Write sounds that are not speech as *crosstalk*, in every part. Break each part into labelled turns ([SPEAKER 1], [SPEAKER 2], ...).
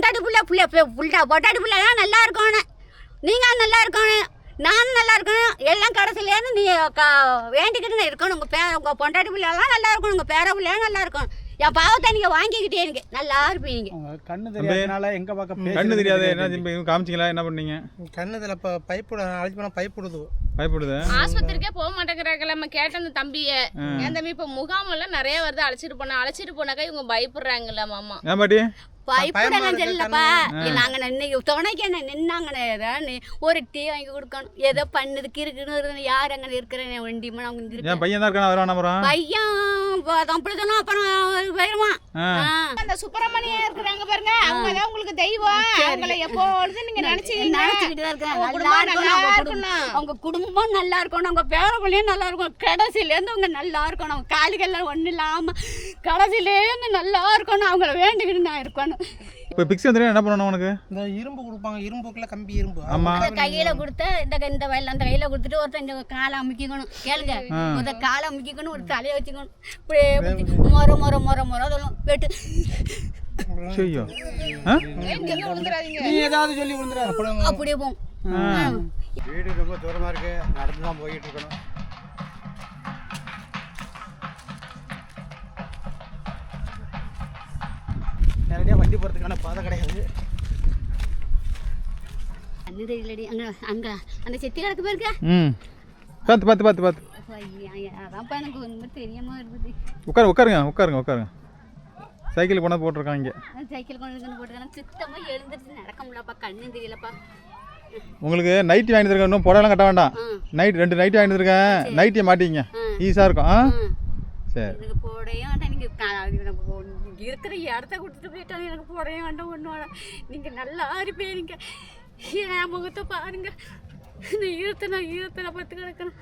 [SPEAKER 1] பொண்டாட்டி புள்ள புள்ள புள்ள பொண்டாட்டி புள்ளலாம் நல்லா இருக்கணும் நீங்கள் நல்லா இருக்கணும் நானும் நல்லா இருக்கணும் எல்லாம் கடைசியிலேருந்து நீ க வேண்டிக்கிட்டு இருக்கணும். உங்கள் பே உங்கள் பொண்டாட்டி பிள்ளைலாம் நல்லா இருக்கணும் உங்கள் பேர பிள்ளைலாம் நல்லா இருக்கணும் என் பாவத்தை நீங்கள் வாங்கிக்கிட்டே இருங்க. நல்லா இருப்பீங்க.
[SPEAKER 2] கண்ணு தெரியாதனால எங்க பக்கம்
[SPEAKER 3] கண்ணு தெரியாது என்ன காமிச்சிங்களா? என்ன பண்ணீங்க?
[SPEAKER 4] கண்ணு இதில் இப்போ பைப்பு அழைச்சி போனால் பைப் விடுது.
[SPEAKER 3] பயப்படுது?
[SPEAKER 5] ஆஸ்பத்திரிக்கே போக மாட்டேங்கிறாங்க நம்ம கேட்ட அந்த தம்பிய என் தம்பி இப்ப முகாம் எல்லாம் நிறைய வருது அழைச்சிட்டு போனா அழைச்சிட்டு போனாக்கா இவங்க பயப்படுறாங்கல்ல மாமா.
[SPEAKER 3] ஏன் பாட்டி?
[SPEAKER 1] பயப்படலாம்
[SPEAKER 4] இருக்கு
[SPEAKER 1] சொல்லப்பா நாங்கள் இன்னைக்கு துணைக்கு என்ன நின்னாங்கண்ணே ஏதாவது ஒரு டீ வாங்கி கொடுக்கணும். ஏதோ பண்ணதுக்கு இருக்குன்னு யார் அங்கே இருக்கிறேன் வண்டிமா அவங்க
[SPEAKER 3] என் பையன் தான் இருக்கான வருவான் அப்புறம்
[SPEAKER 1] பையன் சொன்னா அப்புறம் வருவான்.
[SPEAKER 5] அந்த சுப்பிரமணியம் இருக்கிறாங்க பாருங்க அவங்க தான் உங்களுக்கு தெய்வம். அவங்கள எப்பொழுதும் நீங்க நினைச்சீங்க
[SPEAKER 1] நினைச்சுக்கிட்டு தான் இருக்கேன்.
[SPEAKER 5] அவங்க குடும்பம் நல்லா. இருக்கணும்.
[SPEAKER 1] அவங்க குடும்பம் நல்லா இருக்கணும் அவங்க பேரப்பிள்ளையும் நல்லா இருக்கும் கடைசியிலேருந்து அவங்க நல்லா இருக்கணும். காலுக்கெல்லாம் ஒன்றும் இல்லாமல் கடைசியிலேருந்து நல்லா இருக்கணும் அவங்கள வேண்டிக்கிட்டு நான் இருக்கணும்.
[SPEAKER 3] இப்போ பிக்ஸ் வந்துட்டு என்ன பண்ணணும் உனக்கு?
[SPEAKER 4] இந்த இரும்பு கொடுப்பாங்க இரும்புக்குள்ள கம்பி இரும்பு.
[SPEAKER 3] ஆமா.
[SPEAKER 1] அந்த கையில கொடுத்து இந்த இந்த வயல்ல அந்த கையில கொடுத்துட்டு ஒருத்தன் இந்த காலை அமுக்கிக்கணும். கேளுங்க. ஒரு காலை அமுக்கிக்கணும் ஒரு தலையை வச்சுக்கணும். இப்படியே மொர மொர மொர மொர அதெல்லாம் வெட்டு.
[SPEAKER 3] ஐயோ
[SPEAKER 2] நீ ஏதாவது சொல்லி விழுந்துடாத
[SPEAKER 1] அப்படியே போகும்
[SPEAKER 6] வீடு ரொம்ப தூரமாக இருக்கு. நடந்து தான் போயிட்டு இருக்கணும்.
[SPEAKER 2] வண்டி போகிறதுக்கான பாதை கிடையாது.
[SPEAKER 1] அண்ணு தெரியலடி அங்க அங்க அந்த செத்தி கிடக்கு பாருங்க.
[SPEAKER 3] ம். பார்த்து பார்த்து பார்த்து பார்த்து
[SPEAKER 1] ஐயா, அதான்ப்பா எனக்கு ஒன்றும் தெரியாம இருக்குது.
[SPEAKER 3] உட்காரு உட்காருங்க உட்காருங்க உட்காருங்க. சைக்கிள் கொண்டு போட்டிருக்காங்க இங்கே.
[SPEAKER 1] சைக்கிள் கொண்டு வந்து போட்டுக்கலாம் சுத்தமா எழுந்திருச்சு நடக்க முடியலப்பா கண்ணு தெரியலப்பா.
[SPEAKER 3] உங்களுக்கு நைட்டி வாங்கி தருக்கேன் இன்னும் புடவைலாம் கட்ட வேண்டாம். நைட் ரெண்டு நைட்டி வாங்கி தருக்கேன் மாட்டிங்க ஈஸியாக இருக்கும். ஆ. சரி.
[SPEAKER 1] போடையும் இருக்கிற இடத்த கொடுத்துட்டு போயிட்டாலும் எனக்கு போடையும் வேண்டாம் ஒன்றும் நீங்கள் நல்லா இருப்பீங்க என் முகத்தை பாருங்க. நான் ஈரத்தை நான் ஈரத்தில் பத்து கிடக்கணும்.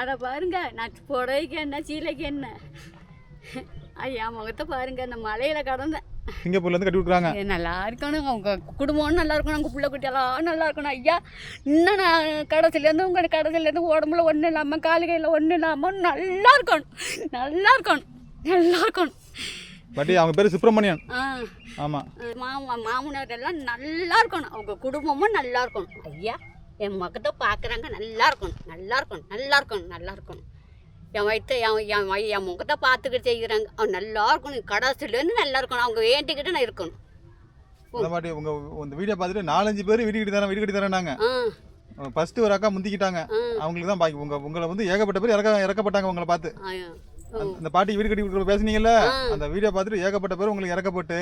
[SPEAKER 1] அதை பாருங்க நான் புடவைக்கு என்ன சீலைக்கு என்ன? ஐயா முகத்தை பாருங்க அந்த மலையில் கடந்தேன்
[SPEAKER 3] சிங்கப்பூர்லேருந்து கட்டி விட்றாங்க
[SPEAKER 1] ஏ, நல்லா இருக்கணும் அவங்க குடும்பம் நல்லா இருக்கணும் அவங்க பிள்ளை குட்டியெல்லாம் நல்லா இருக்கணும். ஐயா இன்னும் நான் கடைசிலேருந்து உங்கள் கடைசிலேருந்து உடம்புல ஒன்றும் இல்லாமல் காலு கையில் ஒன்றும் இல்லாமல் நல்லா இருக்கணும். நல்லா இருக்கணும். நல்லா இருக்கணும்.
[SPEAKER 3] பாட்டி அவங்க பேர் சுப்பிரமணியன். ஆமாம்
[SPEAKER 1] மாமா மாமனார் எல்லாம் நல்லா இருக்கணும். அவங்க குடும்பமும் நல்லா இருக்கணும். ஐயா என் மகத்தை பார்க்குறாங்க நல்லா இருக்கணும். நல்லா இருக்கணும். நல்லா இருக்கணும். நல்லா இருக்கணும். என் வயிற்று என் என் வய- என் முகத்தை பார்த்துக்கிட்டு செய்கிறாங்க. அவன் நல்லா இருக்கணும். கடைசிலேருந்து நல்லா இருக்கணும். அவங்க வேண்டிக்கிட்டு நான் இருக்கணும்.
[SPEAKER 3] அதான் பாட்டி உங்கள் இந்த வீடியோ பார்த்துட்டு நாலஞ்சு பேர் வீடு கட்டி தரேன் வீடு கட்டி தரேன்னாங்க
[SPEAKER 1] ஆ
[SPEAKER 3] ஃபஸ்ட்டு ஒரு அக்கா முந்திக்கிட்டாங்க. அவங்களுக்கு தான் பாக்கி. உங்கள் உங்களை வந்து ஏகப்பட்ட பேர் இறக்க இறக்கப்பட்டாங்க உங்களை பார்த்து. அந்த- பாட்டி வீடு கட்டி கொடுக்குற பேசுனீங்கல்ல? அந்த வீடியோ பார்த்துட்டு ஏகப்பட்ட பேர் உங்களுக்கு இறக்கப்பட்டு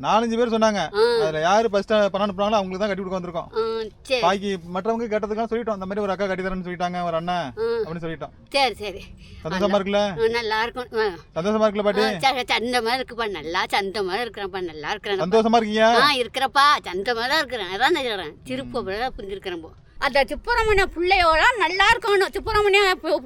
[SPEAKER 3] நாலஞ்சு பேர் சொன்னாங்க. அதுல யாரு ஃபர்ஸ்ட் பணம் அனுப்புனாங்களோ அவங்களுக்கு தான் கட்டி கொடுக்க வந்திருக்கோம். பாக்கி மற்றவங்க கேட்டதுக்கெல்லாம் சொல்லிட்டோம். அந்த மாதிரி ஒரு அக்கா கட்டி தரேன்னு சொல்லிட்டாங்க ஒரு அண்ணன். அப்படின்னு சொல்லிட்டோம்.
[SPEAKER 1] சரி சரி.
[SPEAKER 3] சந்தோஷமா இருக்குல்ல?
[SPEAKER 1] நல்லா இருக்கும்.
[SPEAKER 3] சந்தோஷமா இருக்குல்ல பாட்டி?
[SPEAKER 1] சந்தமா இருக்குப்பா. நல்லா சந்தமா இருக்கிறேன்ப்பா. நல்லா இருக்கிறேன்
[SPEAKER 3] சந்தோஷமா இருக்கீங்க?
[SPEAKER 1] இருக்கிறப்பா. சந்தமா தான் இருக்கிறேன். அதான் நான் சொல்கிறேன் திருப்ப புரிஞ்சிருக்கிறேன் போ. அந்த சுப்பிரமணிய பிள்ளையோட நல்லா இருக்கணும். சுப்பிரமணிய பு-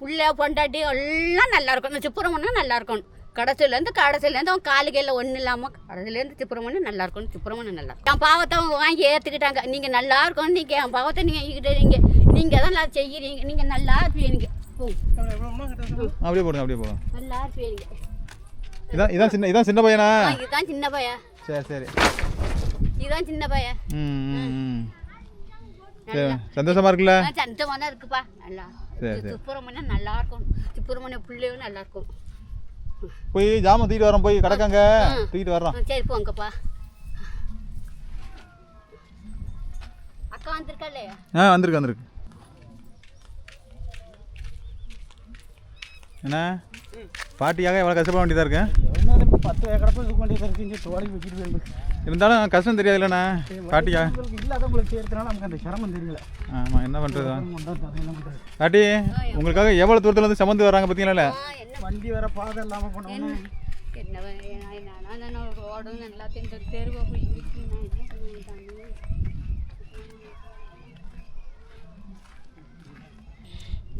[SPEAKER 1] புள்ள பொண்டாட்டி எல்லாம் நல்லா இருக்கணும். சுப்பிரமணியம் நல்லா இருக்கணும். கடைசியிலேருந்து கடைசியிலேருந்து அவன் காலு கையில் ஒன்றும் இல்லாமல் கடைசியிலேருந்து சுப்பிரமணியம் நல்லா இருக்கணும். சுப்பிரமணியம் நல்லா இருக்கும் என் பாவத்தை அவங்க வாங்கி ஏற்றுக்கிட்டாங்க நீங்கள் நல்லா இருக்கணும். நீங்கள் என் பாவத்தை நீங்கள் வாங்கிக்கிட்டே நீங்கள் தான் நல்லா செய்கிறீங்க நீங்கள் நல்லா இருப்பீங்க.
[SPEAKER 3] அப்படியே போடுங்க அப்படியே போடுங்க.
[SPEAKER 1] நல்லா இருப்பீங்க.
[SPEAKER 3] இதான் இதான் சின்ன இதான் சின்ன பையனா?
[SPEAKER 1] சின்ன பையன்.
[SPEAKER 3] சரி சரி.
[SPEAKER 1] இதுதான் சின்ன பையன்.
[SPEAKER 3] ம். சந்தோஷமா இருக்குல்ல?
[SPEAKER 1] தான் இருக்குப்பா. நல்லா. சுப்பிரமணியம் நல்லா இருக்கும் சுப்பிரமணிய பிள்ளையும் நல்லா இருக்கும்
[SPEAKER 3] போய் ஜாமான் தூக்கிட்டு வரோம் போய் கிடக்காங்க. தூக்கிட்டு வர்றோம்.
[SPEAKER 1] ஆ, சரி போங்கப்பா. அக்கா வந்திருக்காளே?
[SPEAKER 3] ஆ வந்திருக்கு வந்திருக்கு. என்ன? பாட்டியாக எவ்வளோ கஷ்டப்பட வேண்டியதாக இருக்கு?
[SPEAKER 2] ஒன்றும் பத்து ஏக்கரை போய் இது வேண்டியதாக இருக்குங்க தோடி வச்சுட்டு வேணும்
[SPEAKER 3] இருந்தாலும் கஷ்டம் தெரியாதுல்லண்ணா
[SPEAKER 2] உங்களுக்கு செய்யறதுனால நமக்கு அந்த சிரமம் தெரியல.
[SPEAKER 3] ஆமாம் என்ன பண்ணுறது பாட்டி உங்களுக்காக எவ்வளோ தூரத்துல இருந்து சமந்து வராங்க பார்த்தீங்களா
[SPEAKER 2] வண்டி வேற பாதை இல்லாமல்
[SPEAKER 1] பண்ணுவேன்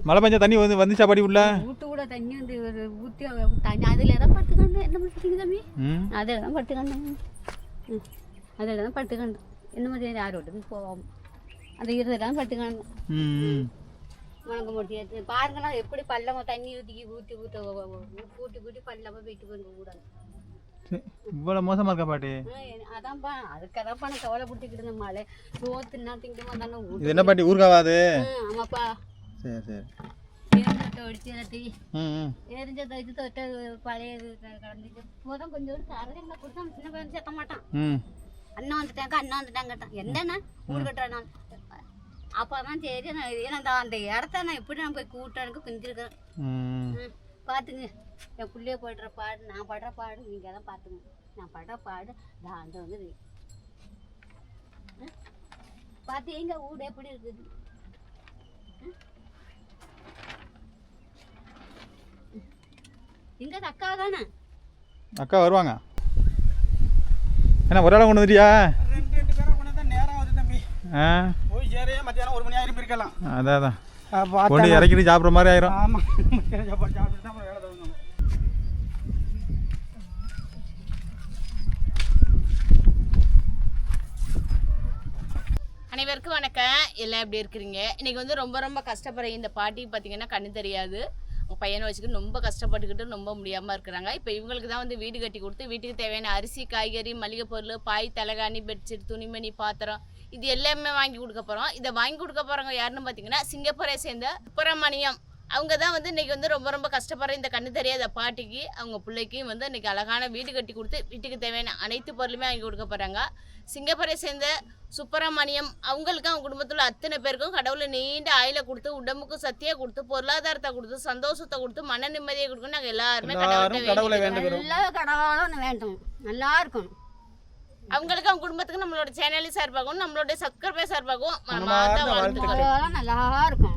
[SPEAKER 3] மழை பெஞ்சா தண்ணி வந்து வந்துச்சா பாட்டி உள்ள?
[SPEAKER 1] ஊட்டு கூட தண்ணி வந்து ஊற்றி தண்ணி அதில் தான் படுத்துக்கணும். என்ன பண்ணுறீங்க தம்பி? அதில் தான் படுத்துக்கணும். ம் அதில் தான் படுத்துக்கணும் என்ன மாதிரி யாரோட்டுக்கும் போவோம் அந்த இருதில் தான் படுத்துக்கணும்
[SPEAKER 3] ம் ம்
[SPEAKER 1] வணங்க முடியாது பாருங்களா எப்படி பள்ளமாக தண்ணி ஊற்றி ஊற்றி ஊற்ற கூட்டி கூட்டி பள்ளமாக போயிட்டு போங்க கூடாது
[SPEAKER 3] இவ்வளோ மோசமாக இருக்கா பாட்டி
[SPEAKER 1] அதான்ப்பா அதுக்கதான்ப்பா நான் கவலைப்பட்டுக்கிட்டு இருந்தேன் மழை சோத்துனா திங்கமா தானே
[SPEAKER 3] இது என்ன பாட்டி ஊர்காவாது
[SPEAKER 1] ஆமாப்பா
[SPEAKER 3] சரி சரி
[SPEAKER 1] எரிஞ்சத்தை ஒடிச்சு எல்லாத்தையும் தொட்ட பழைய கடந்துச்சு போதும் கொடுத்தா சின்ன பையன் சேர்த்த மாட்டான்
[SPEAKER 3] ம்
[SPEAKER 1] அண்ணன் வந்துட்டாங்க அண்ணன் வந்துட்டாங்கட்டான் எந்தண்ணா வீடு கட்டுறேன் நான் அப்போ தான் சரி நான் ஏன்னா அந்த அந்த இடத்த நான் எப்படி நான் போய் கூட்டானுக்கு பிஞ்சிருக்கிறேன் பார்த்துங்க என் பிள்ளைய போடுற பாடு நான் படுற பாடு நீங்கள் தான் பார்த்துங்க நான் படுற பாடு அந்த வந்து பார்த்து எங்க வீடு எப்படி இருக்குது எங்க அக்கா தானே?
[SPEAKER 3] அக்கா வருவாங்க. என்ன ஒரு ஆளை கொண்டு வந்துட்டியா?
[SPEAKER 2] ரெண்டு ரெண்டு பேரை கொண்டு தான் நேரம் ஆகுது தம்பி.
[SPEAKER 3] ஆ?
[SPEAKER 2] போய் சேரையே மத்தியானம் ஒரு மணி ஆயிரம் இருக்கலாம்
[SPEAKER 3] அதான் அதான். கொண்டு இறக்கிட்டு சாப்பிட்ற மாதிரி ஆயிரும்.
[SPEAKER 2] ஆமாம் மத்தியானம் சாப்பாடு சாப்பிட்டு தான் அப்புறம் வேலை தொடங்கணும்
[SPEAKER 5] அனைவருக்கும் வணக்கம். எல்லாம் எப்படி இருக்கிறீங்க? இன்னைக்கு வந்து ரொம்ப ரொம்ப கஷ்டப்படுற இந்த பாட்டி பார்த்தீங்கன்னா கண்ணு தெரியாது. பையனை வச்சுக்கிட்டு ரொம்ப கஷ்டப்பட்டுக்கிட்டு ரொம்ப முடியாமல் இருக்கிறாங்க. இப்போ இவங்களுக்கு தான் வந்து வீடு கட்டி கொடுத்து வீட்டுக்கு தேவையான அரிசி காய்கறி மளிகை பொருள் பாய் தலைகாணி பெட்ஷீட் துணிமணி பாத்திரம் இது எல்லாமே வாங்கி கொடுக்க போகிறோம் இதை வாங்கி கொடுக்க போகிறவங்க யாருன்னு பார்த்தீங்கன்னா சிங்கப்பூரை சேர்ந்த சுப்பிரமணியம். அவங்க தான் வந்து இன்றைக்கி வந்து ரொம்ப ரொம்ப கஷ்டப்படுற இந்த கண்ணு தெரியாத பாட்டிக்கு அவங்க பிள்ளைக்கும் வந்து இன்றைக்கி அழகான வீடு கட்டி கொடுத்து வீட்டுக்கு தேவையான அனைத்து பொருளுமே வாங்கி கொடுக்க போகிறாங்க சிங்கப்பூரை சேர்ந்த சுப்பிரமணியம் அவங்களுக்கும் அவங்க குடும்பத்தில் அத்தனை பேருக்கும் கடவுளை நீண்ட ஆயில கொடுத்து உடம்புக்கு சத்தியை கொடுத்து பொருளாதாரத்தை கொடுத்து சந்தோஷத்தை கொடுத்து மன நிம்மதியை கொடுக்கணும். நாங்கள் எல்லாருமே
[SPEAKER 2] கடவுளை வேண்டுகிறோம்.
[SPEAKER 1] நல்லா கடவுளும் வேண்டும் நல்லா இருக்கும்
[SPEAKER 5] அவங்களுக்கு அவங்க குடும்பத்துக்கு நம்மளோட சேனலின் சார்பாகவும் நம்மளோட சப்ஸ்கிரைபர் சார்பாகவும்
[SPEAKER 1] நல்லா இருக்கும்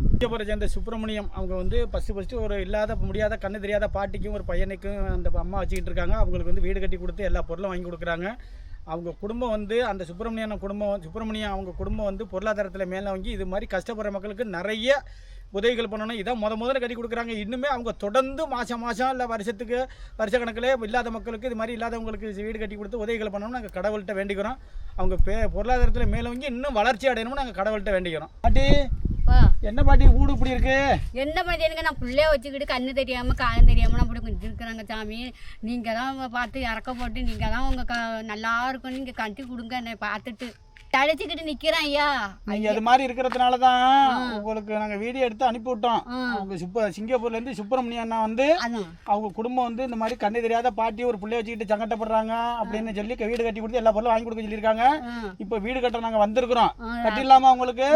[SPEAKER 2] சேர்ந்த சுப்பிரமணியம் அவங்க வந்து ஃபஸ்ட்டு ஃபஸ்ட்டு ஒரு இல்லாத முடியாத கண்ணு தெரியாத பாட்டிக்கும் ஒரு பையனுக்கும் அந்த அம்மா வச்சுக்கிட்டு இருக்காங்க. அவங்களுக்கு வந்து வீடு கட்டி கொடுத்து எல்லா பொருளும் வாங்கி கொடுக்குறாங்க. அவங்க குடும்பம் வந்து அந்த சுப்பிரமணியன் குடும்பம் சுப்பிரமணியன் அவங்க குடும்பம் வந்து பொருளாதாரத்தில் மேலே வாங்கி இது மாதிரி கஷ்டப்படுற மக்களுக்கு நிறைய உதவிகள் பண்ணணும். இதான் முத முதல்ல கட்டி கொடுக்குறாங்க. இன்னுமே அவங்க தொடர்ந்து மாதம் மாதம் இல்லை வருஷத்துக்கு வருஷ கணக்கில் இல்லாத மக்களுக்கு இது மாதிரி இல்லாதவங்களுக்கு வீடு கட்டி கொடுத்து உதவிகள் பண்ணணும் நாங்கள் கடவுள்கிட்ட வேண்டிக்கிறோம். அவங்க பே பொருளாதாரத்தில் மேலே வாங்கி இன்னும் வளர்ச்சி அடையணும்னு நாங்கள் கடவுள்கிட்ட வேண்டிக்கிறோம். பாட்டி என்ன பாட்டி வீடு இப்படி இருக்கு?
[SPEAKER 1] என்ன மதியானுங்க நான் பிள்ளைய வச்சுக்கிட்டு கண்ணு தெரியாம காலம் தெரியாம அப்படி கொஞ்சம் இருக்கிறாங்க சாமி. நீங்க தான் பார்த்து இறக்க போட்டு நீங்க தான் உங்க க நல்லா இருக்கும் நீங்க கட்டி கொடுங்க என்னை பார்த்துட்டு. தழைச்சிக்கிட்டு நிக்கிறேன் ஐயா.
[SPEAKER 2] நீங்க அது மாதிரி இருக்கிறதுனால தான் உங்களுக்கு நாங்க வீடியோ எடுத்து அனுப்பி விட்டோம். அவங்க சுப்ப சிங்கப்பூர்ல இருந்து சுப்பிரமணியம் அண்ணா வந்து அவங்க குடும்பம் வந்து இந்த மாதிரி கண்ணு தெரியாத பாட்டி ஒரு பிள்ளைய வச்சுக்கிட்டு சங்கடப்படுறாங்க அப்படின்னு சொல்லி வீடு கட்டி கொடுத்து எல்லா பொருளும் வாங்கி கொடுக்க சொல்லியிருக்காங்க. இப்போ வீடு கட்ட நாங்க வந்திருக்கிறோம்.
[SPEAKER 1] ஆ.
[SPEAKER 2] கட்டிடலாமா உங்களுக்கு?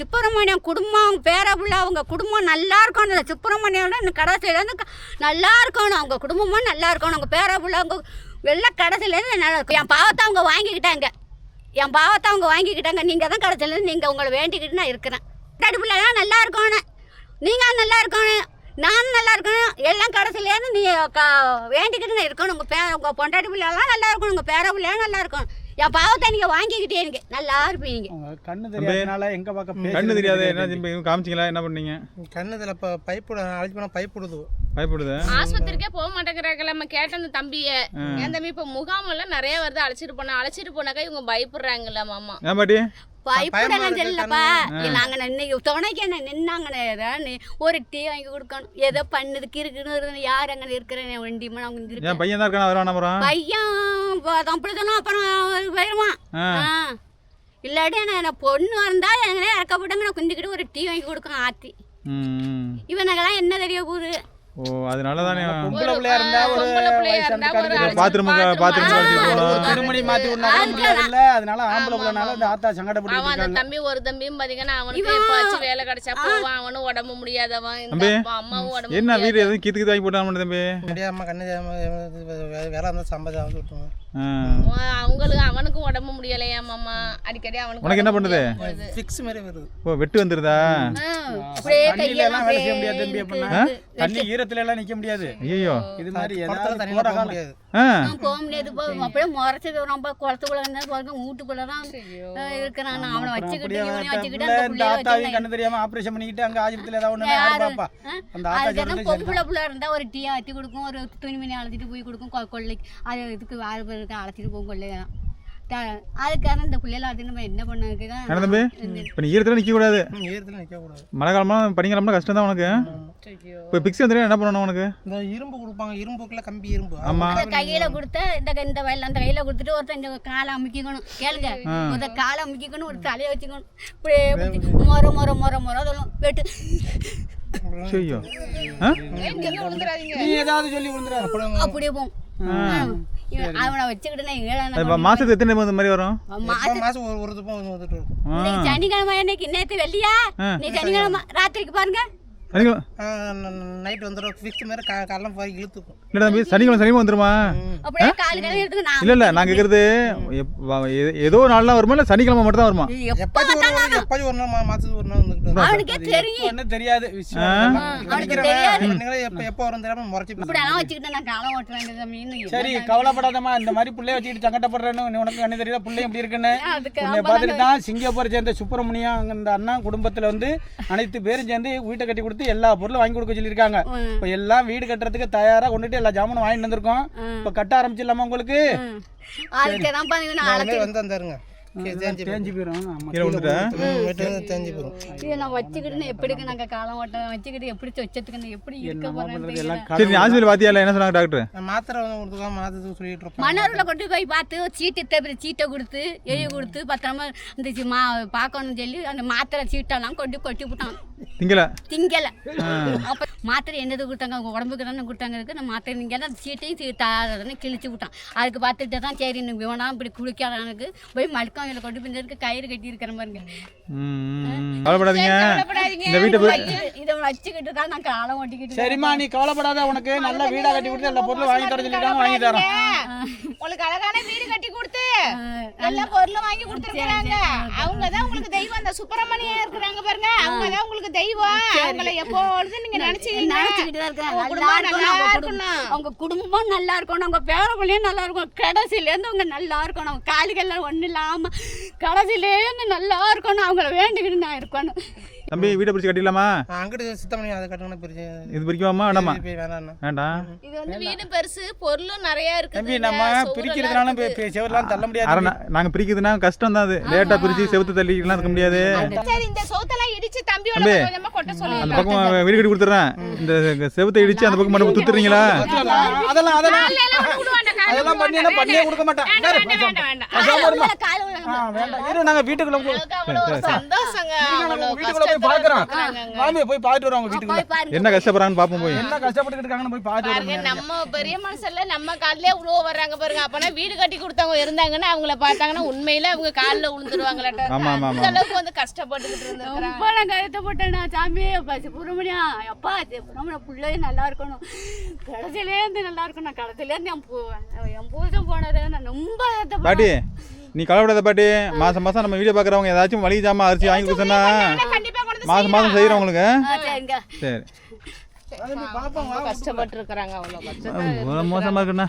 [SPEAKER 1] சுப்பிரமணியம் குடும்பம் அவங்க பேர பிள்ளை அவங்க குடும்பம் நல்லா இருக்கணும். அந்த சுப்பிரமணியோட இந்த கடைசியிலேருந்து நல்லா இருக்கணும். அவங்க குடும்பமும் நல்லா இருக்கணும். அவங்க பேர பிள்ளை அவங்க வெள்ளை கடைசியிலேருந்து நல்லா இருக்கும் என் பாவத்தை அவங்க வாங்கிக்கிட்டாங்க. என் பாவத்தை அவங்க வாங்கிக்கிட்டாங்க. நீங்கள் தான் கடைசியிலேருந்து நீங்கள் உங்களை வேண்டிக்கிட்டு நான் இருக்கிறேன். பிள்ளைலாம் நல்லா இருக்கணும் நீங்கள் நல்லா இருக்கணும் நானும் நல்லா இருக்கணும் எல்லாம் கடைசியிலேருந்து நீ க வேண்டிக்கிட்டு நான் இருக்கணும். உங்கள் பே உங்கள் பொண்டாட்டி பிள்ளைலாம் நல்லா இருக்கணும். உங்கள் பேர பிள்ளைலாம் நல்லா இருக்கணும். என் பாவத்தை நீங்கள் வாங்கிக்கிட்டே எனக்கு நல்லா இருப்பீங்க.
[SPEAKER 2] கண்ணு தெரியாதனால எங்க பக்கம்
[SPEAKER 3] கண்ணு தெரியாது என்ன காமிச்சிங்களா? என்ன பண்ணீங்க?
[SPEAKER 4] கண்ணுதில் இப்போ பைப்பு அழைச்சி போனால் பைப் விடுது
[SPEAKER 3] பயப்படுது?
[SPEAKER 5] ஆஸ்பத்திரிக்கே போக மாட்டேங்கிறாங்க. நம்ம கேட்ட அந்த தம்பிய. என் தம்பி இப்ப முகாமெல்லாம் நிறைய வருது. அழைச்சிட்டு போனா அழைச்சிட்டு போனாக்கா இவங்க பயப்படுறாங்கல்ல மாமா.
[SPEAKER 3] ஏன் பாட்டி?
[SPEAKER 1] பயப்படலாம் நாங்க துணைக்கு என்ன நின்னாங்கன்னு ஒரு டீ வாங்கி கொடுக்கணும். ஏதோ பண்ணுது கிறுக்குன்னு யார் அங்கே இருக்கிறேன் வண்டிமா அவங்க இருக்கேன்
[SPEAKER 3] பையன் தான் இருக்கான வருவான் அப்புறம்?
[SPEAKER 1] பையன் ப- அப்படி சொன்னா அப்புறம். இல்லாட்டி நான் பொண்ணு வந்தா எங்கே இறக்கப்பட்டாங்க நான் குந்திக்கிட்டு ஒரு டீ வாங்கி கொடுக்கணும் ஆத்தி. இவனுக்கெல்லாம் என்ன தெரிய போகுது?
[SPEAKER 3] ஓ அதனால தானே
[SPEAKER 2] பொம்பளை பிள்ளையா இருந்தா ஒரு
[SPEAKER 5] இருந்தா
[SPEAKER 3] பாத்ரூம் பாத்ரூம்
[SPEAKER 2] திருமணி மாத்தி விடனா முடியாது இல்ல. அதனால ஆம்பளை பிள்ளைனால இந்த ஆத்தா சங்கடப்பட்டு
[SPEAKER 5] அவன் அந்த
[SPEAKER 2] இருக்காங்க
[SPEAKER 5] தம்பி ஒரு தம்பியும் பாத்தீங்கன்னா அவனுக்கு எப்பாச்சும் வேலை கிடைச்சா போவான். அவனும் உடம்பு முடியாதவன் இந்த அம்மாவும் உடம்பு
[SPEAKER 3] என்ன. வீடு எதுவும் கீத்து கீத்து வாங்கி போட்டான் தம்பி
[SPEAKER 4] முடியாமல் கண்ணு வேலை இருந்தால் சம்பாதி விட்டுருவோம்
[SPEAKER 5] அவங்களுக்கு அவனுக்கும் உடம்பு முடியலையா மாமா? அடிக்கடி அவனுக்கு
[SPEAKER 3] உனக்கு என்ன பண்ணுது?
[SPEAKER 4] ஃபிக்ஸ் மாதிரி வருது.
[SPEAKER 3] ஓ வெட்டு வந்துருதா?
[SPEAKER 1] அப்படியே
[SPEAKER 2] தண்ணியில எல்லாம் வேலை செய்ய முடியாது தம்பி அப்படின்னா தண்ணி ஈரத்துல எல்லாம் நிக்க முடியாது.
[SPEAKER 3] ஐயோ
[SPEAKER 2] இது மாதிரி கோடை
[SPEAKER 4] போக
[SPEAKER 2] காலம்
[SPEAKER 4] முடியாது
[SPEAKER 1] போக முடியாது போ. அப்படியே முறைச்சது ரொம்ப குளத்துக்குள்ள இருந்தா பாருங்க வீட்டுக்குள்ள தான் இருக்கிறான் அவனை வச்சுக்கிட்டு இவனை வச்சுக்கிட்டு அந்த
[SPEAKER 2] ஆத்தாவையும் கண்ணு தெரியாம ஆபரேஷன் பண்ணிக்கிட்டு அங்க ஆஸ்பத்திரியில ஏதாவது ஒண்ணு
[SPEAKER 1] யாரு?
[SPEAKER 2] பாப்பா? அந்த ஆத்தா
[SPEAKER 1] பொம்பளை பிள்ளை இருந்தா ஒரு டீ ஆற்றி கொடுக்கும் ஒரு துணிமணி அழைச்சிட்டு போய் கொடுக்கும் கொள்ளைக்கு. அது இதுக்கு பேருக்கு அழைச்சிட்டு போகும் கொள்ளையெல்லாம் அதுக்காக இந்த பிள்ளைலாம் அது நம்ம என்ன பண்ணதுக்குதான்
[SPEAKER 3] என்ன தம்பி? இப்போ நீ ஈரத்தில் நிற்க கூடாது.
[SPEAKER 4] ம், ஈரத்தில் நிற்கக்கூடாது
[SPEAKER 3] மழை காலமாக பனிக்காலம்னா கஷ்டம் தான் உனக்கு. இப்போ பிக்ஸ் வந்துட்டு என்ன பண்ணணும் உனக்கு?
[SPEAKER 4] இந்த இரும்பு கொடுப்பாங்க இரும்புக்குள்ள கம்பி இரும்பு.
[SPEAKER 3] ஆமா.
[SPEAKER 1] இந்த கையில கொடுத்தா இந்த இந்த வயல்ல அந்த கையில கொடுத்துட்டு ஒருத்தன் இந்த காலை அமுக்கிக்கணும். கேளுங்க. ஒரு காலை அமுக்கிக்கணும் ஒரு தலையை வச்சுக்கணும். இப்படியே மொர மொர மொர மொர அதெல்லாம் வெட்டு அப்படியே போகும் அவனை வச்சுக்கிட்டு ஏழாம்
[SPEAKER 3] இப்போ மாதத்துக்கு எத்தனை இந்த மாதிரி வரும்?
[SPEAKER 4] மாதம் ஒரு ஒரு துப்பம் வந்துட்டு இருக்கும்
[SPEAKER 1] இன்னைக்கு சனிக்கிழமை இன்னைக்கு நேற்று வெள்ளியா? நீ சனிக்கிழமை. ராத்திரிக்கு பாருங்க.
[SPEAKER 4] நைட் வந்துடும் ஃபிக்ஸ் மாதிரி கா காலைல போய் இழுத்துக்கும்.
[SPEAKER 3] இல்லை தம்பி சனிக்கிழமை சனிக்கிழமை வந்துருமா? இல்லை இல்லை நான் கேட்குறது ஏதோ நாள்லாம் வருமா இல்லை சனிக்கிழமை மட்டும் தான் வருமா
[SPEAKER 1] எப்ப
[SPEAKER 4] எப்பாச்சும் ஒரு ஒரு- எப்பாச்சும் ஒரு நாள் ஒரு.
[SPEAKER 1] அவனுக்கே தெரியும்.
[SPEAKER 2] தெரியாது விஷயம்.
[SPEAKER 4] எப்போ எப்போ வரும் தெரியாம முறைச்சி
[SPEAKER 1] வச்சுக்கிட்டு நான் காலம் ஓட்ட வேண்டியது மீன்.
[SPEAKER 2] சரி கவலைப்படாதம்மா. இந்த மாதிரி புள்ளைய வச்சுக்கிட்டு சங்கடப்படுறேன்னு உனக்கு கண்ணு தெரியல புள்ளைய எப்படி இருக்குன்னு? பார்த்துட்டு தான் சிங்கப்பூரை சேர்ந்த சுப்பிரமணியம் இந்த அண்ணா குடும்பத்தில் வந்து அனைத்து பேரும் சேர்ந்து வீட்டை கட்டி கொடுத்து எல்லா பொருளும் வாங்கி கொடுக்க சொல்லியிருக்காங்க. இப்போ எல்லாம் வீடு கட்டுறதுக்கு தயாராக கொண்டுட்டு எல்லா ஜாமானும் வாங்கிட்டு வந்திருக்கோம். இப்போ கட்ட ஆரம்பிச்சிடலாமா உங்களுக்கு?
[SPEAKER 4] வந்து வந்தாருங்க. தேஞ்சு
[SPEAKER 2] போயிடும்
[SPEAKER 4] தேஞ்சு
[SPEAKER 1] இதை நான் வச்சுக்கிட்டு எப்படிக்கு நாங்க காலம் ஓட்ட வச்சுக்கிட்டு எப்படி வச்சதுக்கு எப்படி இருக்க
[SPEAKER 3] என்ன சொன்னாங்க டாக்டர்?
[SPEAKER 4] நான் மாத்திரை வந்து கொடுத்துக்கலாம் மாத்திரத்துக்கு சொல்லிட்டு
[SPEAKER 1] மணூரில் கொண்டு போய் பார்த்து சீட்டு தவிர சீட்டை கொடுத்து எழுதி கொடுத்து பத்திரமா இந்த மா பார்க்கணும்னு சொல்லி அந்த மாத்திரை சீட்டெல்லாம் கொண்டு கொட்டி விட்டான்.
[SPEAKER 3] திங்கல?
[SPEAKER 1] திங்கல. அப்ப மாத்திரை என்னது கொடுத்தாங்க? அவங்க உடம்புக்கு தானே கொடுத்தாங்க இருக்கு. அந்த மாத்திரை நீங்க அந்த சீட்டையும் தாரதுன்னு கிழிச்சு விட்டான். அதுக்கு பார்த்துட்டு தான் சரி நீ வேணாம் இப்படி குளிக்காதவனுக்கு போய் மல்காவையில் கொண்டு போய் இருக்கு கயிறு கட்டி இருக்கிற பாருங்க.
[SPEAKER 3] ம் கவலைப்படாதீங்க. இந்த வீட்டை போய்
[SPEAKER 1] வச்சு- இதை வச்சுக்கிட்டு தான் நான் காலம் ஓட்டிக்கிட்டு
[SPEAKER 2] சரிம்மா நீ கவலைப்படாத. உனக்கு நல்ல வீடா கட்டி கொடுத்து எல்லா பொருளும் வாங்கி தர சொல்லிட்டாங்க வாங்கி தரோம்
[SPEAKER 5] உங்களுக்கு அழகான வீடு கட்டி கொடுத்து எல்லா பொருளும் வாங்கி கொடுத்துருக்காங்க அவங்க தான் உங்களுக்கு தெய்வம். அந்த சுப்பிரமணியம் இருக்கிறாங்க பாருங்க. அவங்க தான் உங்களுக்கு தெய்வம். அவங்கள எப்பொழுதும் நீங்க நினைச்சீங்க
[SPEAKER 1] நினைச்சுக்கிட்டு தான் இருக்கேன்.
[SPEAKER 5] அவங்க
[SPEAKER 1] நல்லா
[SPEAKER 5] நல்லா
[SPEAKER 1] குடும்பமும் நல்லா இருக்கணும். அவங்க பேரப்பிள்ளையும் நல்லா இருக்கும் கடைசியிலேருந்து அவங்க நல்லா இருக்கணும். அவங்க காலுக்கெல்லாம் ஒன்றும் இல்லாமல் கடைசியிலேருந்து நல்லா இருக்கணும். அவங்கள வேண்டிக்கிட்டு நான் இருக்கணும்.
[SPEAKER 3] தம்பி வீட்டை பிடிச்சி கட்டிடலாமா
[SPEAKER 4] அங்கிட்டு சுத்தம் பண்ணி அதை கட்டணும் பிரிச்சு.
[SPEAKER 3] இது பிரிக்குவாமா வேண்டாமா. வேண்டாம்
[SPEAKER 5] இது வந்து வீடு பெருசு பொருளும் நிறைய
[SPEAKER 2] தம்பி
[SPEAKER 5] இருக்குது
[SPEAKER 2] நம்ம பிரிக்கிறதுனால செவரெல்லாம் தள்ள முடியாது
[SPEAKER 3] நாங்க பிரிக்கிறதுனா கஷ்டம் தான் அது. லேட்டா பிரிச்சு செவுத்து தள்ளிக்கலாம் இருக்க முடியாது.
[SPEAKER 5] சரி இந்த சோத்தெல்லாம் இடிச்சு தம்பி
[SPEAKER 3] தம்பி.
[SPEAKER 5] கொஞ்சமா கொட்ட சொல்லி
[SPEAKER 3] அந்த பக்கம் வீடு கட்டி கொடுத்துட்றேன். இந்த செவுத்தை இடிச்சு அந்த பக்கம் மட்டும் துத்துறீங்களா
[SPEAKER 2] அதெல்லாம் அதெல்லாம் அதெல்லாம் பண்ணி பண்ணியே கொடுக்க மாட்டேன். வேண்டாம் இரு நாங்க வீட்டுக்குள்ள போ-
[SPEAKER 5] அவ்வளவு ஒரு சந்தோஷங்க.
[SPEAKER 2] வீட்டுக்குள்ள போய் பாக்குறோம். வாங்க போய் பார்த்துட்டு வரோம் அவங்க வீட்டுக்குள்ள.
[SPEAKER 3] என்ன கஷ்டப்படுறாங்கன்னு பார்ப்போம் போய்.
[SPEAKER 2] என்ன கஷ்டப்பட்டு இருக்காங்கன்னு போய் பார்த்துட்டு
[SPEAKER 5] பாருங்க
[SPEAKER 2] வரோம்
[SPEAKER 5] நம்ம பெரிய மனுஷன்ல நம்ம காலிலே உழுவ வர்றாங்க பாருங்க. அப்பனா வீடு கட்டி கொடுத்தவங்க இருந்தாங்கன்னா அவங்கள பார்த்தாங்கன்னா உண்மையில அவங்க காலில் விழுந்துருவாங்களாட்ட
[SPEAKER 3] ஆமா, ஆமா,
[SPEAKER 5] அந்த அளவுக்கு வந்து கஷ்டப்பட்டுக்கிட்டு இருந்திருக்கிறாங்க.
[SPEAKER 1] ரொம்ப நான் கருத்தப்பட்டேனா சாமி. அப்பா சுப்பிரமணியா அப்பா சுப்பிரமணியம் பிள்ளையும் நல்லா இருக்கணும். கடைசியிலேருந்து நல்லா இருக்கணும். கடைசியிலேருந்து என் பூ என் பூஜம் போனது நான் ரொம்ப வருத்தப்பட்டேன்.
[SPEAKER 3] பாட்டி நீ கவலைப்படாத பாட்டி. மாசம் மாசம் நம்ம வீடியோ பார்க்குறவங்க ஏதாச்சும் வழி ஜாமா அரிசி வாங்கி
[SPEAKER 5] வந்து
[SPEAKER 3] மாசம் மாசம் செய்கிறோம் உங்களுக்கு. சரி.
[SPEAKER 5] கஷ்டப்பட்டு. இருக்கிறாங்க அவ்வளோ
[SPEAKER 3] இருக்குண்ணா.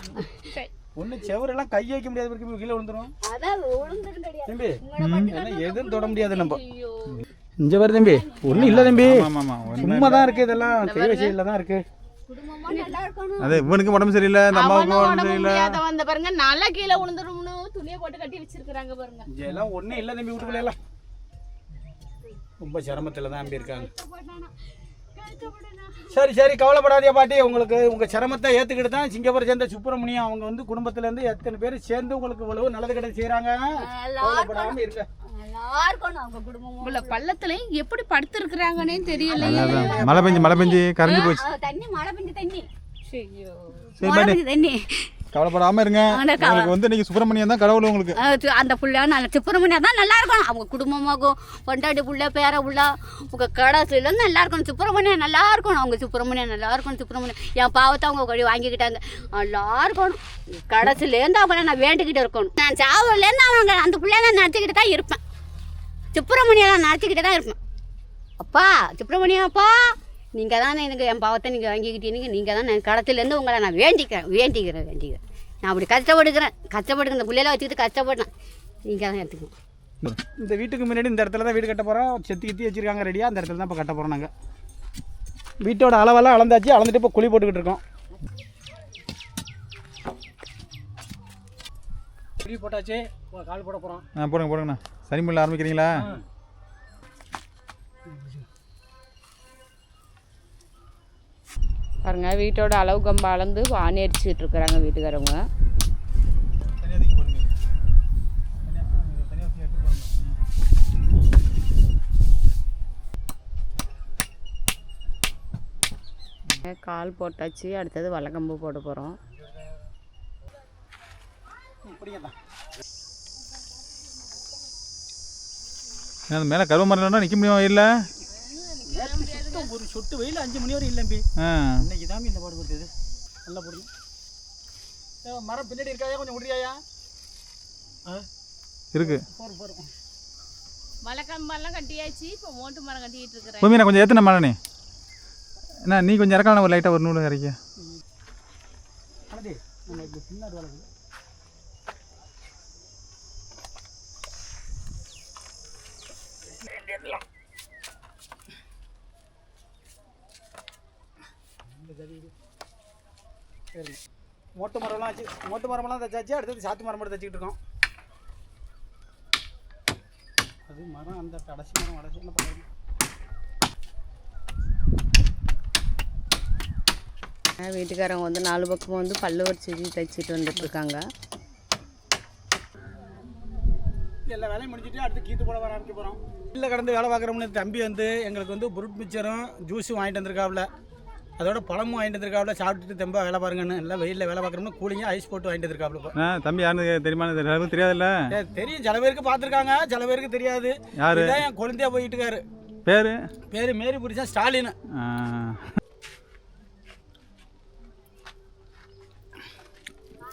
[SPEAKER 2] ஒண்ணு செவரெல்லாம் கை வைக்க முடியாது கீழே விழுந்துரும். தம்பி எதுவும் தொட முடியாது. நம்ம. இங்க வரு தம்பி ஒண்ணும் இல்ல தம்பி. சும்மா தான் இருக்கு இதெல்லாம். கை வச்சையில தான் இருக்கு.
[SPEAKER 3] அது இவனுக்கு உடம்பு சரியில்லை இந்த அம்மாவுக்கு உடம்பு சரியில்லை.
[SPEAKER 5] வந்த பாருங்க நல்லா கீழே விழுந்துரும்னு துணியை போட்டு கட்டி வச்சிருக்காங்க பாருங்க.
[SPEAKER 2] இங்க எல்லாம் ஒண்ணும் இல்ல தம்பி வீட்டுக்குள்ள எல்லாம். ரொம்ப சிரமத்துல தான் தம்பி இருக்காங்க. சரி சரி கவலைப்படாதீங்க பாட்டி. உங்களுக்கு உங்க சிரமத்தை ஏத்துக்கிட்டு தான் சிங்கப்பூரை சேர்ந்த சுப்பிரமணியம் அவங்க வந்து குடும்பத்துல இருந்து எத்தனை பேர் சேர்ந்து உங்களுக்கு இவ்வளவு நல்லது கிடையாது செய்யறாங்க கவலைப்படாம இருங்க.
[SPEAKER 1] நல்லா இருக்கணும் அவங்க குடும்பமும்
[SPEAKER 5] பள்ளத்துலயும் எப்படி படுத்திருக்கிறாங்கன்னே தெரியல
[SPEAKER 3] அதான் மழை பெஞ்சு மழை பெஞ்சு கரைஞ்சு போச்சு.
[SPEAKER 1] ஆ, தண்ணி மழை பெஞ்சு தண்ணி.
[SPEAKER 3] சரி
[SPEAKER 1] மழை
[SPEAKER 3] பாட்டி
[SPEAKER 1] பெஞ்சு தண்ணி.
[SPEAKER 3] கவலைப்படாம இருங்க.
[SPEAKER 1] ஆனா கவலை-
[SPEAKER 3] உங்களுக்கு வந்து இன்னைக்கு சுப்பிரமணியம் தான் கடவுள் உங்களுக்கு.
[SPEAKER 1] அந்த புள்ள நல்ல சுப்பிரமணியம் தான் நல்லா இருக்கணும் அவங்க குடும்பமாகும் பொண்டாட்டி புள்ள பேர புள்ள உங்க கடைசியில நல்லா இருக்கணும் சுப்பிரமணியம் நல்லா இருக்கணும் அவங்க சுப்பிரமணியம் நல்லா இருக்கணும் சுப்பிரமணியம். என் பாவத்தை அவங்க கொடி வாங்கிக்கிட்டாங்க. நல்லா இருக்கணும் கடைசிலேருந்து அவங்கள நான் வேண்டிக்கிட்டு இருக்கணும். நான் சாவுலேருந்து அவங்க அந்த பிள்ளைய நான் நடத்திக்கிட்டு தான் இருப்பேன். சுப்பிரமணியம் நான் நடத்திக்கிட்டு தான் இருப்பேன் அப்பா சுப்பிரமணியம் அப்பா நீங்கள் தான் எனக்கு என் பாவத்தை நீங்கள் வாங்கிக்கிட்டீங்க. நீங்கள் தான் நான் கடத்திலேருந்து உங்களை நான் வேண்டிக்கிறேன் வேண்டிக்கிறேன் வேண்டிக்கிறேன். நான் அப்படி கஷ்டப்படுக்கிறேன் கஷ்டப்படுங்க இந்த பிள்ளையில வச்சுக்கிட்டு கஷ்டப்பட்டேன் நீங்கள் தான் எடுத்துக்கணும்.
[SPEAKER 2] இந்த வீட்டுக்கு முன்னாடி இந்த இடத்துல தான் வீடு கட்ட போறோம். செத்தி கித்தி வச்சிருக்காங்க ரெடியா. அந்த இடத்துல தான் இப்போ கட்ட போறோம் நாங்க. வீட்டோட அளவெல்லாம் அளந்தாச்சு. அளந்துட்டு இப்போ குழி போட்டுக்கிட்டு இருக்கோம். இப்படி போட்டாச்சு. கால் போட போகிறோம்
[SPEAKER 3] ஆ போடுங்க போடுங்கண்ணா. சனி மில்ல ஆரம்பிக்கிறீங்களா?
[SPEAKER 5] பாருங்க வீட்டோட அளவு கம்பை அளந்து வாணி அடிச்சுட்டு இருக்கிறாங்க வீட்டுக்காரவங்க. கால் போட்டாச்சு அடுத்தது வலக்கம்பு போட போகிறோம்
[SPEAKER 3] அது மேலே கருவ மரம் நிற்க முடியும் இல்லை
[SPEAKER 2] ஒரு சொட்டு வெயில் அஞ்சு மணி வரை இல்லம்பி.
[SPEAKER 3] ஆ.
[SPEAKER 2] இன்னைக்கு தான் இந்த பாடு கொடுத்தது நல்லா பிடிக்கும் ஏ, மரம் பின்னாடி இருக்காயா? கொஞ்சம் விடுறியாயா ஆ?
[SPEAKER 3] இருக்கு.
[SPEAKER 5] வலக்கம்பெல்லாம் கட்டியாச்சு. இப்போ மோட்டு மரம் கட்டிக்கிட்டு இருக்கிறேன்.
[SPEAKER 3] பூமி நான் கொஞ்சம் ஏற்றின மரணே என்ன நீ கொஞ்சம் இறக்கலாம் ஒரு லைட்டாக ஒரு நூறு இறக்கி
[SPEAKER 2] அனதி நம்ம இப்படி பின்னாடி வளர்க்குது. சரி மோட்டு மரம்லாம் ஆச்சு மோட்டு மரமெல்லாம் தச்சாச்சு அடுத்தது சாத்து மரம் மட்டும் தச்சுக்கிட்டு இருக்கோம். அது மரம் அந்த கடைசி மரம் கடைசி என்ன பண்ணுறது
[SPEAKER 5] வீட்டுக்காரங்க வந்து நாலு பக்கமும் வந்து பல்லு வச்சு தைச்சிட்டு வந்துட்டு இருக்காங்க.
[SPEAKER 2] எல்லா வேலையும் முடிஞ்சுட்டு அடுத்து கீத்து போட வர ஆரம்பிக்க போகிறோம் இல்லை கடந்து வேலை பார்க்குறோம்னு தம்பி வந்து எங்களுக்கு வந்து புருட் மிச்சரும் ஜூஸும் வாங்கிட்டு வந்திருக்காப்புல. அதோட பழமும் வாங்கிட்டு வந்திருக்காப்புல. சாப்பிட்டுட்டு தெம்பா வேலை பாருங்கன்னு. எல்லாம் வெயிலில் வேலை பார்க்குறோம்னு கூலிங்காக ஐஸ் போட்டு வாங்கிட்டு வந்திருக்காப்புல.
[SPEAKER 3] ஆ தம்பி யாருன்னு தெரியுமா? எல்லாருக்கும் தெரியாதுல்ல?
[SPEAKER 2] ஏ, தெரியும். சில பேருக்கு பார்த்துருக்காங்க. சில பேருக்கு தெரியாது.
[SPEAKER 3] யாரு?
[SPEAKER 2] இதான் என் குழந்தையா போயிட்டு இருக்காரு
[SPEAKER 3] பேர்?
[SPEAKER 2] பேர் மேரி புரிசா ஸ்டாலின்.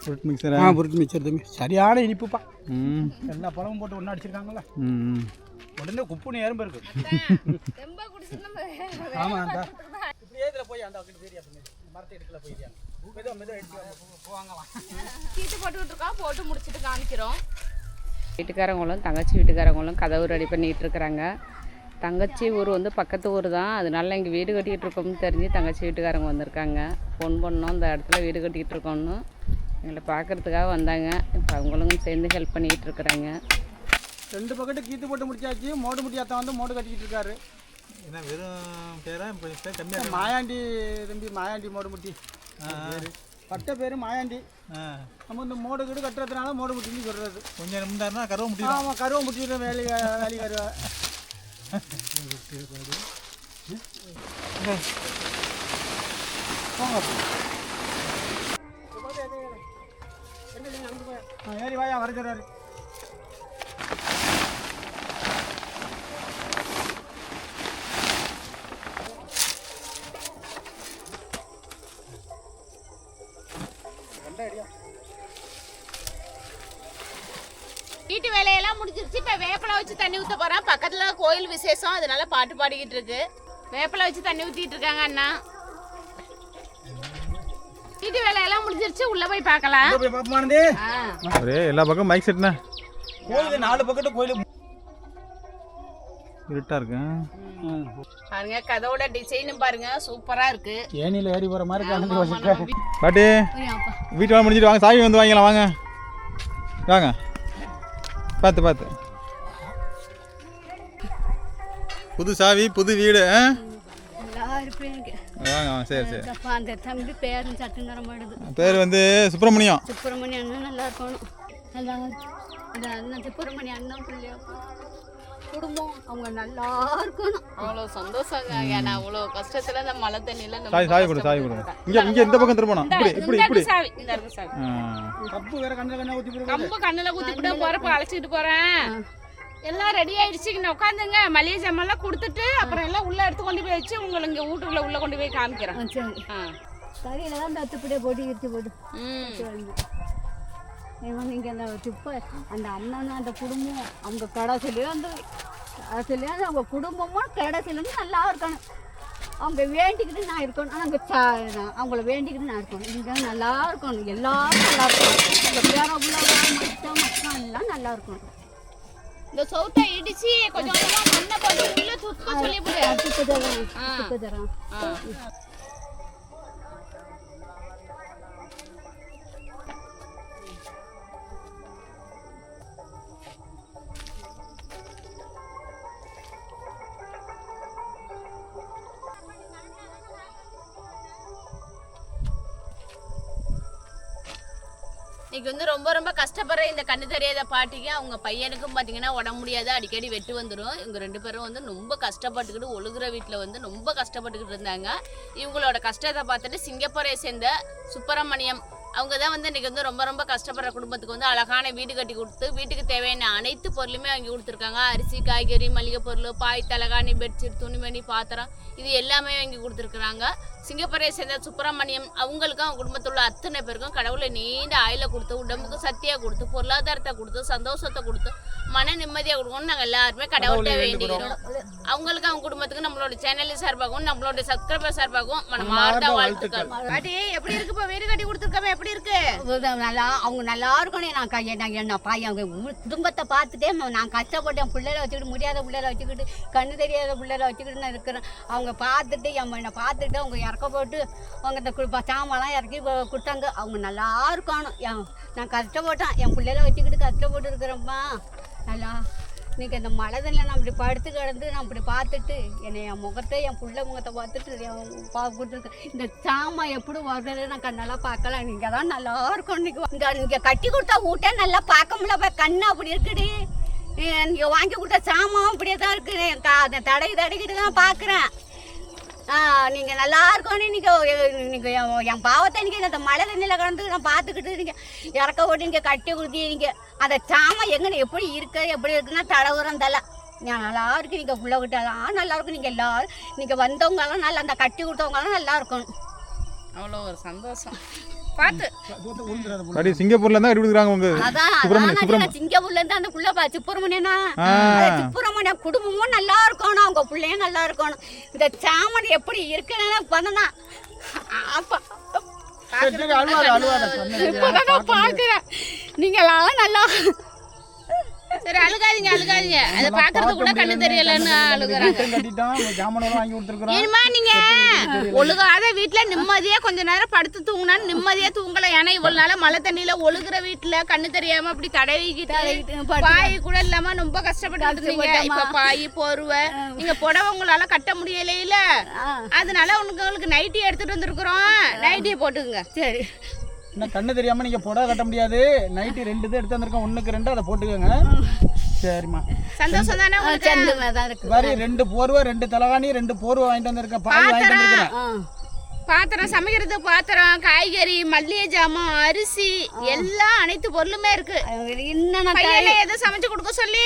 [SPEAKER 3] ஃப்ரூட் மிக்சரா?
[SPEAKER 2] ஆ புருட் மிச்சர் தம்பி. சரியான இனிப்புப்பா.
[SPEAKER 3] ம்.
[SPEAKER 2] எல்லா பழமும் போட்டு ஒன்றா அடிச்சிருக்காங்களா
[SPEAKER 3] ம்
[SPEAKER 2] உடனே குப்புன்னு எறும்பு இருக்கு. அந்த இப்படியே இதில் போய் அந்த பக்கத்து ஏரியா பண்ணி மரத்தை எடுக்கல போயிருக்காங்க மெதுவாக மெதுவாக எடுத்து போவாங்களாம்
[SPEAKER 5] சீட்டு போட்டுக்கிட்டு இருக்கோம் போட்டு முடிச்சுட்டு காமிக்கிறோம். வீட்டுக்காரங்களும் தங்கச்சி வீட்டுக்காரங்களும் கதவு ரெடி பண்ணிகிட்டு இருக்கிறாங்க. தங்கச்சி ஊர் வந்து பக்கத்து ஊர் தான். அதனால இங்கே வீடு கட்டிக்கிட்டு இருக்கோம்னு தெரிஞ்சு தங்கச்சி வீட்டுக்காரங்க வந்திருக்காங்க. ஃபோன் பண்ணோம் இந்த இடத்துல வீடு கட்டிக்கிட்டு இருக்கோம்னு. எங்களை பார்க்கறதுக்காக வந்தாங்க. இப்போ அவங்களும் சேர்ந்து ஹெல்ப் பண்ணிக்கிட்டு இருக்கிறாங்க.
[SPEAKER 2] ரெண்டு பக்கெட்டு கீத்து போட்டு முடிச்சாச்சு. மோடு முடியாத்தான் வந்து மோடு கட்டிக்கிட்டு இருக்காரு.
[SPEAKER 3] என்ன வெறும் பேரா இப்போ கம்மியாக
[SPEAKER 2] மாயாண்டி தம்பி மாயாண்டி மோடு முட்டி பட்ட பேர் மாயாண்டி. நம்ம இந்த மோடு கீடு கட்டுறதுனால மோடு முட்டின்னு சொல்கிறது
[SPEAKER 3] கொஞ்சம் இருந்தாருன்னா கருவ முடியும்
[SPEAKER 2] ஆமாம் கருவை முட்டிட்டு வேலை வேலைக்காரு *laughs* ஏறி வாயா வர
[SPEAKER 5] வேப்பலை வச்சு தண்ணி ஊற்ற போகிறேன் பக்கத்தில் கோயில் விசேஷம் அதனால பாட்டு பாடிக்கிட்டு இருக்கு. வேப்பலை வச்சு தண்ணி ஊற்றிட்டு இருக்காங்க அண்ணா. வீட்டு வேலையெல்லாம் முடிஞ்சிருச்சு. உள்ளே போய் பார்க்கலாம்.
[SPEAKER 3] ஒரே எல்லா பக்கம் மைக் செட்ண்ணா
[SPEAKER 2] கோயில் நாலு பக்கத்து கோயில்.
[SPEAKER 3] இருட்டாக இருக்கு
[SPEAKER 5] பாருங்க கதவோட டிசைனும் பாருங்க. சூப்பரா இருக்கு.
[SPEAKER 2] ஏனியில் ஏறி போகிற மாதிரி கலந்து வச்சுக்க
[SPEAKER 3] பாட்டி வீட்டு வேலை முடிஞ்சிட்டு வாங்க. சாவி வந்து வாங்கிக்கலாம் வாங்க. வாங்க. பார்த்து பார்த்து. புது சாவி புது வீடு வாங்க வாங்க சரி சரி.
[SPEAKER 1] அப்பா அந்த தம்பி பேரும் சட்டு நிறமாடுது
[SPEAKER 3] பேர் வந்து சுப்பிரமணியம்.
[SPEAKER 1] சுப்பிரமணிய அண்ணன் நல்லா இருக்கணும். நல்லா அந்த அண்ணன் சுப்பிரமணிய அண்ணன் பிள்ளையா குடும்பம் அவங்க நல்லா இருக்கணும்.
[SPEAKER 5] அவ்வளோ சந்தோஷங்க ஏன்னா அவ்வளோ கஷ்டத்துல இந்த மழை தண்ணியில
[SPEAKER 3] சாவி சாவி கொடு சாவி கொடு. இங்கே இங்கே இந்த பக்கம் திரும்பணும் இப்படி இப்படி
[SPEAKER 5] இந்த
[SPEAKER 3] இப்படி
[SPEAKER 5] இருக்கு சாவி இந்த இருக்கு சாவி.
[SPEAKER 3] ஆ.
[SPEAKER 2] கப்பு வேற கண்ணில் கண்ணா
[SPEAKER 5] கம்பு கண்ணுல போறப்ப அழைச்சிட்டு போறேன். எல்லாம் ரெடி ஆயிடுச்சு. இங்க உட்காந்துங்க மளிகை ஜாமான்லாம் கொடுத்துட்டு அப்புறம் எல்லாம் உள்ள எடுத்து கொண்டு போய் வச்சு உங்களை இங்க வீட்டுக்குள்ள உள்ள கொண்டு போய் காமிக்கிறேன்.
[SPEAKER 1] சரி.
[SPEAKER 5] ஆ.
[SPEAKER 1] தரையில தான் தத்துப்படியே போட்டு இழுத்து போட்டு. இவன் இங்கே அந்த இப்போ அந்த அண்ணன் அந்த குடும்பம் அவங்க கடைசிலையும் அந்த கடைசிலையும் அவங்க குடும்பமும் கடைசிலையும் நல்லா இருக்கணும். அவங்க வேண்டிக்கிட்டு நான் இருக்கணும். ஆனால் நான் அவங்கள வேண்டிக்கிட்டு நான் இருக்கணும். இங்கே நல்லா இருக்கணும். எல்லாரும் நல்லா இருக்கணும். பேர பிள்ளை எல்லாம் நல்லா இருக்கணும்.
[SPEAKER 5] இந்த சௌத்தை இடிச்சு கொஞ்சம் கொஞ்சமா மண்ணை போட்டு உள்ள சொல்லி
[SPEAKER 1] துப்பு தரேன் தரேன்.
[SPEAKER 5] இன்னைக்கு வந்து ரொம்ப ரொம்ப கஷ்டப்படுற இந்த கண்ணு தெரியாத பாட்டிக்கு அவங்க பையனுக்கும் பார்த்தீங்கன்னா உடம்பு முடியாது அடிக்கடி வெட்டு வந்துடும் இவங்க ரெண்டு பேரும் வந்து ரொம்ப கஷ்டப்பட்டுக்கிட்டு ஒழுகுற வீட்டில் வந்து ரொம்ப கஷ்டப்பட்டுக்கிட்டு இருந்தாங்க. இவங்களோட கஷ்டத்தை பார்த்துட்டு சிங்கப்பூரை சேர்ந்த சுப்பிரமணியம் அவங்க தான் வந்து இன்னைக்கு வந்து ரொம்ப ரொம்ப கஷ்டப்படுற குடும்பத்துக்கு வந்து அழகான வீடு கட்டி கொடுத்து வீட்டுக்கு தேவையான அனைத்து பொருளுமே வாங்கி கொடுத்துருக்காங்க. அரிசி காய்கறி மளிகை பொருள் பாய் தலகாணி பெட்ஷீட் துணிமணி பாத்திரம் இது எல்லாமே வாங்கி கொடுத்துருக்குறாங்க. சிங்கப்பூரை சேர்ந்த சுப்பிரமணியம் அவங்களுக்கும் அவங்க குடும்பத்தில் உள்ள அத்தனை பேருக்கும் கடவுளை நீண்ட ஆயில கொடுத்து உடம்புக்கு சக்தியாக கொடுத்து பொருளாதாரத்தை கொடுத்து சந்தோஷத்தை கொடுத்து மன நிம்மதியாக கொடுக்கணும்னு நாங்கள் எல்லாருமே கடவுள்கிட்ட வேண்டிக்கிறோம். அவங்களுக்கு அவங்க குடும்பத்துக்கு நம்மளோட சேனல் சார்பாகவும் நம்மளோட சப்ஸ்கிரைபர் சார்பாகவும் மனமார்ந்த வாழ்த்துக்கள். எப்படி இருக்கு இப்போ வீடு கட்டி கொடுத்துருக்கோமே? எப்படி இருக்கு?
[SPEAKER 1] நல்லா அவங்க நல்லா இருக்கணும். நான் என்ன பாய் அவங்க குடும்பத்தை பார்த்துட்டே நான் கஷ்டப்பட்டேன். பிள்ளைகளை வச்சுக்கிட்டு முடியாத பிள்ளைகளை வச்சுக்கிட்டு கண்ணு தெரியாத பிள்ளைகளை வச்சுக்கிட்டு நான் இருக்கிறேன். அவங்க பார்த்துட்டு என் என்னை பார்த்துட்டு அவங்க இறக்க போட்டு அவங்க இந்த கு- சாமான்லாம் இறக்கி கொடுத்தாங்க. அவங்க நல்லா இருக்கணும். என் நான் கஷ்டப்பட்டேன். என் பிள்ளைகளை வச்சுக்கிட்டு கஷ்டப்பட்டு இருக்கிறேன்ப்பா நல்லா இன்னைக்கு அந்த மழை தண்ணியில் நான் இப்படி படுத்து கிடந்து நான் இப்படி பார்த்துட்டு என்னை என் முகத்தை என் பிள்ளை முகத்தை பார்த்துட்டு என் பா கொடுத்துருக்கேன் இந்த சாமான் எப்படி வருது நான் கண்ணெல்லாம் பார்க்கல. நீங்கள் தான் நல்லா இருக்கும். இன்னைக்கு இங்கே நீங்கள் கட்டி கொடுத்தா ஊட்டே நல்லா பார்க்க முடியல. கண்ணு அப்படி இருக்குடி. நீங்கள் வாங்கி கொடுத்த சாமான் அப்படியே தான் இருக்குது அதை தடவி தடவிக்கிட்டு தான் பார்க்குறேன். நீங்கள் நல்லா இருக்கணும் நீங்கள் நீங்கள் என் பாவத்தை நீங்கள் இந்த மழை தண்ணியில் கலந்து நான் பார்த்துக்கிட்டு நீங்கள் இறக்க ஓட்டி நீங்கள் கட்டி கொடுத்தி நீங்கள் அந்த சாமை எங்கே எப்படி இருக்கு எப்படி இருக்குன்னா தடவுறம் தலை. நான் நல்லா இருக்கு நீங்கள் உள்ள விட்டாலாம் நல்லா இருக்கும் நீங்கள் எல்லாரும் நீங்கள் வந்தவங்கெல்லாம் நல்லா அந்த கட்டி கொடுத்தவங்கலாம் நல்லா இருக்கணும்.
[SPEAKER 5] அவ்வளோ ஒரு சந்தோஷம். பார்த்து
[SPEAKER 3] பாட்டி சிங்கப்பூர்ல இருந்தா கட்டி கொடுக்குறாங்க உங்க
[SPEAKER 1] அதான்
[SPEAKER 3] சுப்பிரமணியம், சுப்பிரமணியம்.
[SPEAKER 1] சிங்கப்பூர்ல இருந்து அந்த புள்ள பா சிப்புரமணியனா?
[SPEAKER 3] ஆ.
[SPEAKER 1] சிப்புரமணியம் குடும்பமும் நல்லா இருக்கணும் அவங்க பிள்ளையும் நல்லா இருக்கணும். இந்த சாமன் எப்படி இருக்குன்னு பண்ணனா அப்பா
[SPEAKER 2] கண்ணு
[SPEAKER 1] இப்பதான் பாக்குறேன். நீங்களாம் நல்லா
[SPEAKER 5] சரி அழுகாதீங்க அழுகாதீங்க. அதை பார்க்கறது கூட கண்ணு தெரியலன்னு அழுகுறாங்க.
[SPEAKER 2] வாங்கி
[SPEAKER 5] இனிமா நீங்க ஒழுகாத வீட்ல நிம்மதியா கொஞ்ச நேரம் படுத்து தூங்கினா நிம்மதியா தூங்கலாம் ஏன்னா இவ்வளவு நாளா மழை தண்ணியில ஒழுகுற வீட்டுல கண்ணு தெரியாம அப்படி தடவிக்கிட்டு பாய் கூட இல்லாம ரொம்ப கஷ்டப்பட்டு இருந்தீங்க. இப்ப பாய் போர்வை நீங்க புடவை உங்களால கட்ட முடியலையில. அதனால உனக்கு உங்களுக்கு நைட்டி எடுத்துட்டு வந்திருக்கிறோம். நைட்டியை போட்டுக்குங்க.
[SPEAKER 1] சரி.
[SPEAKER 2] இன்னும் கண்ணு தெரியாம நீங்க புடவை கட்ட முடியாது. நைட்டு ரெண்டு இது எடுத்து வந்திருக்கோம் ஒண்ணுக்கு ரெண்டு அதை போட்டுக்கோங்க. சரிம்மா.
[SPEAKER 5] சந்தோஷம் தானே
[SPEAKER 2] ரெண்டு போர்வை ரெண்டு தலகாணி ரெண்டு போர்வை வாங்கிட்டு வந்திருக்கேன். பாய் வாங்கிட்டு வந்திருக்கிறேன்.
[SPEAKER 1] ஆ.
[SPEAKER 5] பாத்திரம் சமைக்கிறது பாத்திரம் காய்கறி மல்லிகை ஜாமான் அரிசி எல்லாம் அனைத்து பொருளுமே இருக்கு. பையனை எதுவும் சமைச்சு கொடுக்க சொல்லி?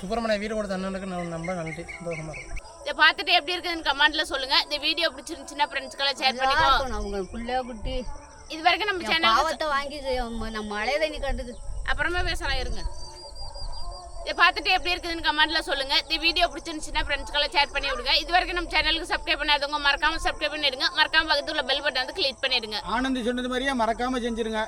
[SPEAKER 4] சுப்பிரமணிய வீடு கொடுத்த அண்ணனுக்கு ரொம்ப நன்றி. சந்தோஷமா இருக்கு.
[SPEAKER 5] இதை பார்த்துட்டு எப்படி இருக்குதுன்னு கமெண்ட்ல சொல்லுங்க. இந்த வீடியோ பிடிச்சிருந்துச்சுன்னா ஃப்ரெண்ட்ஸ்க்கெல்லாம் ஷேர் பண்ணிக்கோ.
[SPEAKER 1] அவங்க புள்ள குட்டி.
[SPEAKER 5] இது வரைக்கும் நம்ம சேனல்
[SPEAKER 1] பாவத்தை வாங்கி நம்ம- மழை தண்ணி கண்டுது
[SPEAKER 5] அப்புறமா பேசலாம் இருங்க. இதை பார்த்துட்டு எப்படி இருக்குதுன்னு கமெண்ட்ல சொல்லுங்க. இந்த வீடியோ பிடிச்சிருந்துச்சுன்னா ஃப்ரெண்ட்ஸ்க்கெல்லாம் ஷேர் பண்ணி விடுங்க. இது வரைக்கும் நம்ம சேனலுக்கு சப்ஸ்கிரைப் பண்ணாதவங்க மறக்காம சப்ஸ்கிரைப் பண்ணிடுங்க. மறக்காம பக்கத்துல பெல் பட்டன் வந்து கிளிக் பண்ணிடுங்க.
[SPEAKER 2] ஆனந்தி சொன்னது மாதிரியே மறக்காம செஞ்சிருங்க.